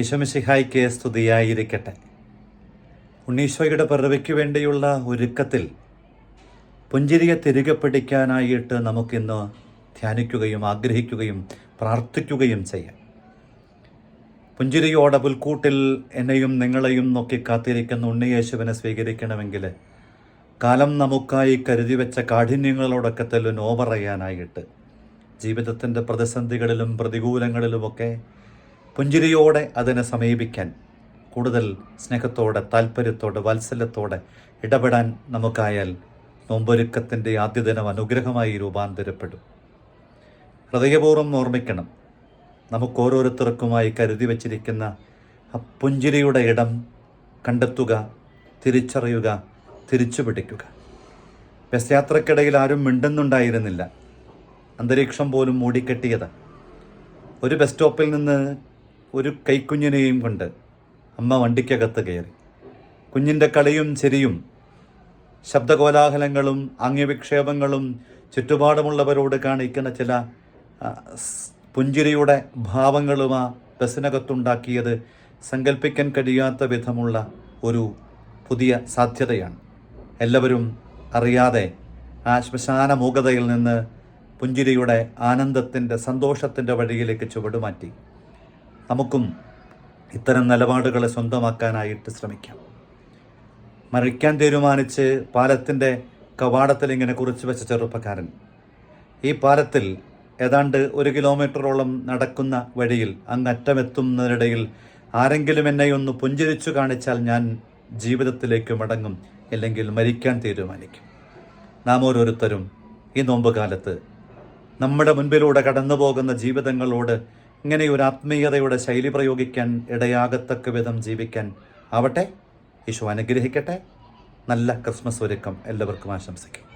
ഈശോമിശിഹായ്ക്ക് സ്തുതിയായിരിക്കട്ടെ. ഉണ്ണീശോയുടെ പിറവിക്ക് വേണ്ടിയുള്ള ഒരുക്കത്തിൽ പുഞ്ചിരിയെ തിരികെ പിടിക്കാനായിട്ട് നമുക്കിന്ന് ധ്യാനിക്കുകയും ആഗ്രഹിക്കുകയും പ്രാർത്ഥിക്കുകയും ചെയ്യാം. പുഞ്ചിരിയോടെ പുൽക്കൂട്ടിൽ എന്നെയും നിങ്ങളെയും നോക്കി കാത്തിരിക്കുന്ന ഉണ്ണിയേശുവിനെ സ്വീകരിക്കണമെങ്കിൽ കാലം നമുക്കായി കരുതി വെച്ച കാഠിന്യങ്ങളോടൊക്കെ തന്നെ നോ പറയാനായിട്ട് ജീവിതത്തിന്റെ പ്രതിസന്ധികളിലും പ്രതികൂലങ്ങളിലുമൊക്കെ പുഞ്ചിരിയോടെ അതിനെ സമീപിക്കാൻ കൂടുതൽ സ്നേഹത്തോടെ താല്പര്യത്തോടെ വാത്സല്യത്തോടെ ഇടപെടാൻ നമുക്കായാൽ നോമ്പൊരുക്കത്തിന്റെ ആദ്യ ദിനം അനുഗ്രഹമായി രൂപാന്തരപ്പെടും. ഹൃദയപൂർവം ഓർമ്മിക്കണം നമുക്ക് ഓരോരുത്തർക്കുമായി കരുതി വച്ചിരിക്കുന്ന പുഞ്ചിരിയുടെ ഇടം കണ്ടെത്തുക തിരിച്ചറിയുക തിരിച്ചു പിടിക്കുക ബസ് യാത്രക്കിടയിൽ ആരും മിണ്ടുന്നുണ്ടായിരുന്നില്ല. അന്തരീക്ഷം പോലും മൂടിക്കെട്ടിയത്. ഒരു ബസ് സ്റ്റോപ്പിൽ നിന്ന് ഒരു കൈക്കുഞ്ഞിനെയും കൊണ്ട് അമ്മ വണ്ടിക്കകത്ത് കയറി. കുഞ്ഞിന്റെ കളിയും ചിരിയും ശബ്ദകോലാഹലങ്ങളും ആംഗ്യവിക്ഷേപങ്ങളും ചുറ്റുപാടുമുള്ളവരോട് കാണിക്കുന്ന ചില പുഞ്ചിരിയുടെ ഭാവങ്ങളും ആ ബസ്സിനകത്തുണ്ടാക്കിയത് സങ്കല്പിക്കാൻ കഴിയാത്ത വിധമുള്ള ഒരു പുതിയ സാധ്യതയാണ്. എല്ലാവരും അറിയാതെ ആ ശ്മശാന മൂകതയിൽ നിന്ന് പുഞ്ചിരിയുടെ ആനന്ദത്തിന്റെ സന്തോഷത്തിന്റെ വഴിയിലേക്ക് ചുവടുമാറ്റി. നമുക്കും ഇത്തരം നിലപാടുകളെ സ്വന്തമാക്കാനായിട്ട് ശ്രമിക്കാം. മരിക്കാൻ തീരുമാനിച്ച് പാലത്തിന്റെ കവാടത്തിൽ ഇങ്ങനെ കുറിച്ച് വെച്ച ചെറുപ്പക്കാരൻ ഈ പാലത്തിൽ ഏതാണ്ട് ഒരു കിലോമീറ്ററോളം നടക്കുന്ന വഴിയിൽ അങ്ങറ്റമെത്തുന്നതിനിടയിൽ ആരെങ്കിലും എന്നെ ഒന്ന് പുഞ്ചിരിച്ചു കാണിച്ചാൽ ഞാൻ ജീവിതത്തിലേക്ക് മടങ്ങും അല്ലെങ്കിൽ മരിക്കാൻ തീരുമാനിക്കും. നാം ഓരോരുത്തരും ഈ നോമ്പ് കാലത്ത് നമ്മുടെ മുൻപിലൂടെ കടന്നു പോകുന്ന ജീവിതങ്ങളോട് ഇങ്ങനെ ഒരു ആത്മീയതയുടെ ശൈലി പ്രയോഗിക്കാൻ ഇടയാകത്തക്ക വിധം ജീവിക്കാൻ ആവട്ടെ. യേശു അനുഗ്രഹിക്കട്ടെ. നല്ല ക്രിസ്മസ് ഒരുക്കം. എല്ലാവർക്കും ആശംസിക്കും